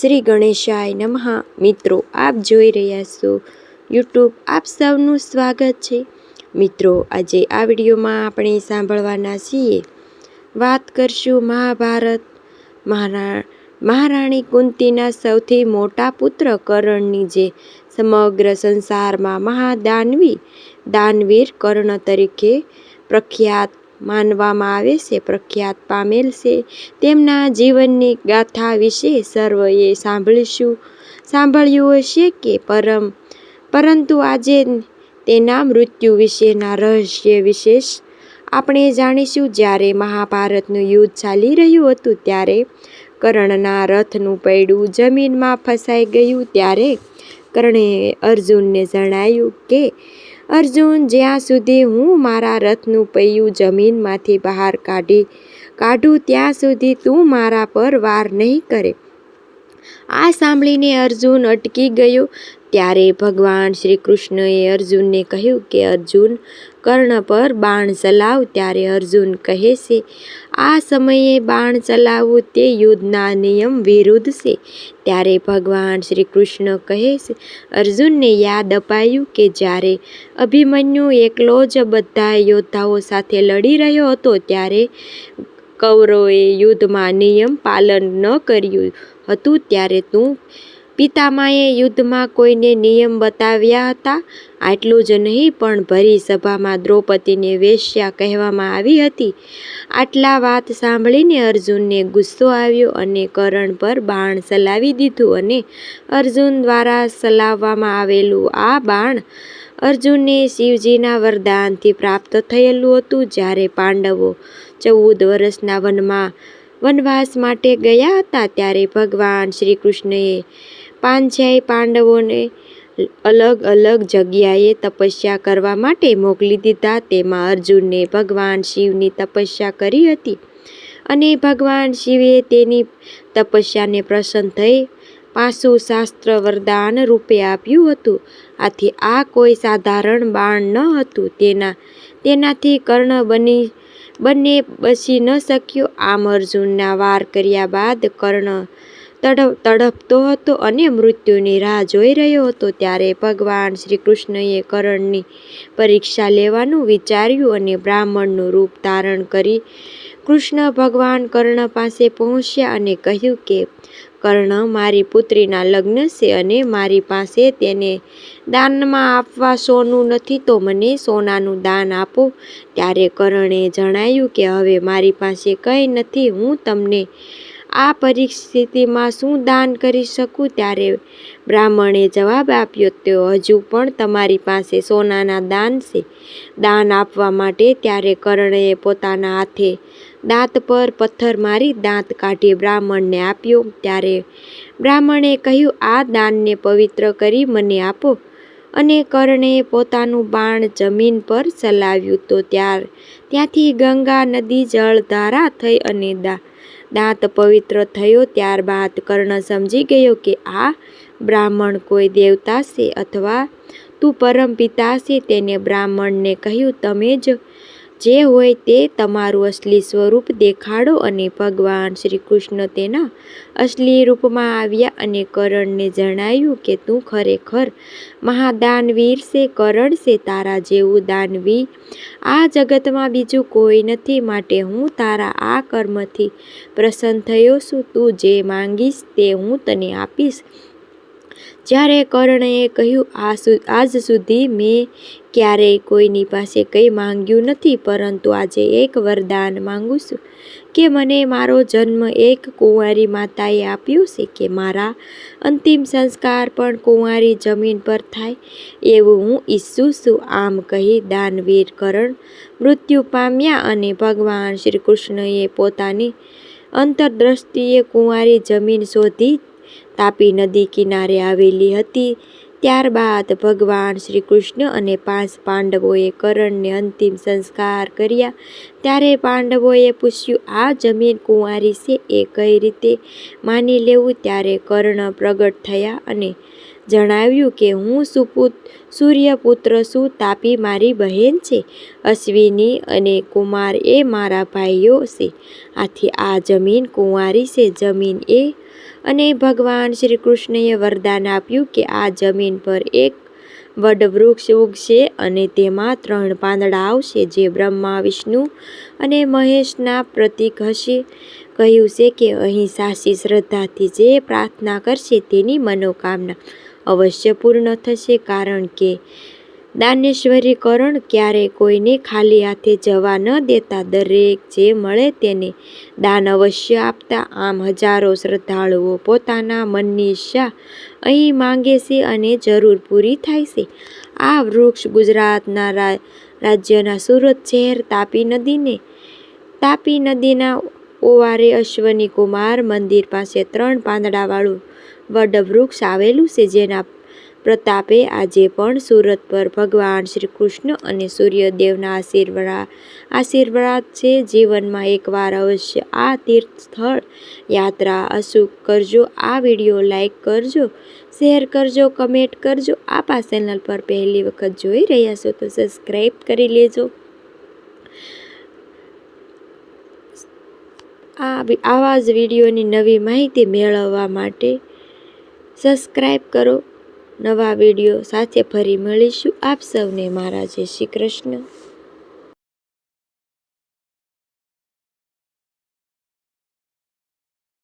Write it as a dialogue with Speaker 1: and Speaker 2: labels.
Speaker 1: શ્રી ગણેશાય નમઃ. મિત્રો, આપ જોઈ રહ્યા છો યુટ્યુબ. આપ સૌનું સ્વાગત છે. મિત્રો, આજે આ વિડીયોમાં આપણે સાંભળવાના છીએ વાત કરશું મહાભારત. મહારા, મહારાણી કુંતીના સૌથી મોટા પુત્ર કરણની જે સમગ્ર સંસારમાં મહાદાનવી, દાનવીર કર્ણ તરીકે પ્રખ્યાત માનવામાં આવે છે, પ્રખ્યાત પામેલ છે. તેમના જીવનની ગાથા વિશે સર્વએ સાંભળીશું. સાંભળ્યું હશે કે પરમ, પરંતુ આજે તેના મૃત્યુ વિશેના રહસ્ય વિશેષ આપણે જાણીશું. જ્યારે મહાભારતનું યુદ્ધ ચાલી રહ્યું હતું, ત્યારે કર્ણના રથનું પૈડું જમીનમાં ફસાઈ ગયું. ત્યારે કર્ણે અર્જુનને જણાયું કે અર્જુન, જ્યાં સુધી હું મારા રથનું પૈયું જમીનમાંથી બહાર કાઢી કાઢું, ત્યાં સુધી તું મારા પર વાર નહીં કરે. આ સાંભળીને અર્જુન અટકી ગયો. ત્યારે ભગવાન શ્રી કૃષ્ણએ અર્જુનને કહ્યું કે, અર્જુન, કર્ણ પર બાણ ચલાવ. ત્યારે અર્જુન કહે છે, આ સમયે બાણ ચલાવવું તે યુદ્ધના નિયમ વિરુદ્ધ છે. ત્યારે ભગવાન શ્રી કૃષ્ણ કહે છે, અર્જુનને યાદ અપાયું કે જ્યારે અભિમન્યુ એકલો જ બધા યોદ્ધાઓ સાથે લડી રહ્યો હતો, ત્યારે કૌરવોએ યુદ્ધમાં નિયમ પાલન ન કર્યું. હતું ત્યારે તું પિતામાએ યુદ્ધમાં કોઈને નિયમ બતાવ્યા હતા? આટલું જ નહીં, પણ ભરી સભામાં દ્રૌપદીને વેશ્યા કહેવામાં આવી હતી. આટલા વાત સાંભળીને અર્જુનને ગુસ્સો આવ્યો અને કરણ પર બાણ ચલાવી દીધું અને અર્જુન દ્વારા ચલાવવામાં આવેલું આ બાણ અર્જુનને શિવજીના વરદાનથી પ્રાપ્ત થયેલું હતું જ્યારે પાંડવો ચૌદ વર્ષના વનમાં વનવાસ માટે ગયા હતા ત્યારે ભગવાન શ્રી કૃષ્ણએ પાંચેય પાંડવોને અલગ અલગ જગ્યાએ તપસ્યા કરવા માટે મોકલી દીધા. તેમાં અર્જુનને ભગવાન શિવની તપસ્યા કરી હતી અને ભગવાન શિવે તેની તપસ્યાને પ્રસન્ન થઈ પાછું શાસ્ત્ર વરદાન રૂપે આપ્યું હતું. આથી આ કોઈ સાધારણ બાણ ન હતું. તેના, તેનાથી કર્ણ બની બંને બચી ન શક્યો. આમ અર્જુનના વાર કર્યા બાદ કર્ણ તડપ તડપતો હતો અને મૃત્યુની રાહ જોઈ રહ્યો હતો. ત્યારે ભગવાન શ્રી કૃષ્ણએ કર્ણની પરીક્ષા લેવાનું વિચાર્યું અને બ્રાહ્મણનું રૂપ ધારણ કરી કૃષ્ણ ભગવાન કર્ણ પાસે પહોંચ્યા અને કહ્યું કે કર્ણ મારી પુત્રીના લગ્ન છે અને મારી પાસે તેને દાનમાં આપવા સોનું નથી, તો મને સોનાનું દાન આપો. ત્યારે કર્ણે જણાયું કે હવે મારી પાસે કંઈ નથી, હું તમને આ પરિસ્થિતિમાં શું દાન કરી શકું? ત્યારે બ્રાહ્મણે જવાબ આપ્યો, તો હજુ પણ તમારી પાસે સોનાના દાન છે, દાન આપવા માટે. ત્યારે કર્ણએ પોતાના હાથે દાંત પર પથ્થર મારી દાંત કાઢી બ્રાહ્મણને આપ્યો. ત્યારે બ્રાહ્મણે કહ્યું, આ દાનને પવિત્ર કરી મને આપો. અને કર્ણે પોતાનું બાણ જમીન પર ચલાવ્યું. તો ત્યાર, ત્યાંથી ગંગા નદી જળધારા થઈ અને દા, દાંત પવિત્ર થયો. ત્યારબાદ કર્ણ સમજી ગયો કે આ બ્રાહ્મણ કોઈ દેવતા છે અથવા તું પરમ પિતા છે. તેને બ્રાહ્મણને કહ્યું, તમે જ જે હોય તે તમારું અસલી સ્વરૂપ દેખાડો અને ભગવાન શ્રી કૃષ્ણ તેના અસલી રૂપમાં આવ્યા અને કરણને જણાયું કે તું ખરેખર મહાદાનવીર છે, કરણ છે, તારા જેવું દાનવી આ જગતમાં બીજું કોઈ નથી, માટે હું તારા આ કર્મથી પ્રસન્ન થયો છું. તું જે માંગીશ તે હું તને આપીશ. જ્યારે કર્ણએ કહ્યું, આ આજ સુધી મેં ક્યારેય કોઈની પાસે કંઈ માંગ્યું નથી, પરંતુ આજે એક વરદાન માંગુ છું. કે મને મારો જન્મ એક કુંવારી માતાએ આપ્યો છે કે મારા અંતિમ સંસ્કાર પણ કુંવારી જમીન પર થાય, એવું હું ઈચ્છું છું. આમ કહી દાનવીર કરણ મૃત્યુ પામ્યા અને ભગવાન શ્રી કૃષ્ણએ પોતાની અંતરદ્રષ્ટિએ કુંવારી જમીન શોધી તાપી નદી કિનારે આવેલી હતી. ત્યારબાદ ભગવાન શ્રી કૃષ્ણ અને પાંચ પાંડવોએ કરણને અંતિમ સંસ્કાર કર્યા. ત્યારે પાંડવોએ પૂછ્યું, આ જમીન કુંવારી છે, એ કઈ રીતે માની લેવું? ત્યારે કર્ણ પ્રગટ થયા અને જણાવ્યું કે, હું સુપુત, સૂર્યપુત્ર છું તાપી મારી બહેન છે? અશ્વિની અને કુમાર એ મારા ભાઈઓ છે. આથી આ જમીન કુંવારી છે. જમીન એ અને ભગવાન શ્રી કૃષ્ણએ વરદાન આપ્યું કે, આ જમીન પર એક વડવૃક્ષ ઉગશે અને તેમાં ત્રણ પાંદડા આવશે, જે બ્રહ્મા, વિષ્ણુ અને મહેશના પ્રતીક હશે. કહ્યું છે કે, અહીં સાચી શ્રદ્ધાથી જે પ્રાર્થના કરશે તેની મનોકામના અવશ્ય પૂર્ણ થશે કારણ કે દાનેશ્વરીકરણ ક્યારેય કોઈને ખાલી હાથે જવા ન દેતા દરેક જે મળે તેને દાન અવશ્ય આપતા. આમ હજારો શ્રદ્ધાળુઓ પોતાના મનની ઈચ્છા અહીં માંગે છે અને જરૂર પૂરી થાય છે. આ વૃક્ષ ગુજરાતના રાજ્યના સુરત શહેર તાપી નદીને, તાપી નદીના ઓવારે અશ્વની કુમાર મંદિર પાસે ત્રણ પાંદડાવાળું વડવૃક્ષ આવેલું છે, જેના પ્રતાપે આજે પણ સુરત પર ભગવાન શ્રી કૃષ્ણ અને સૂર્યદેવના આશીર્વાદ આશીર્વાદ છે. જીવનમાં એકવાર અવશ્ય આ તીર્થ સ્થળ યાત્રા અશુભ કરજો. આ વીડિયો લાઈક કરજો, શેર કરજો, કમેન્ટ કરજો. આપ આ ચેનલ પર પહેલી વખત જોઈ રહ્યા છો તો સબસ્ક્રાઈબ કરી લેજો. આ આવા જ વિડીયોની નવી માહિતી મેળવવા માટે સબસ્ક્રાઈબ કરો. નવા વીડિયો સાથે ફરી મળીશું. આપ સૌને મારા જય શ્રી કૃષ્ણ.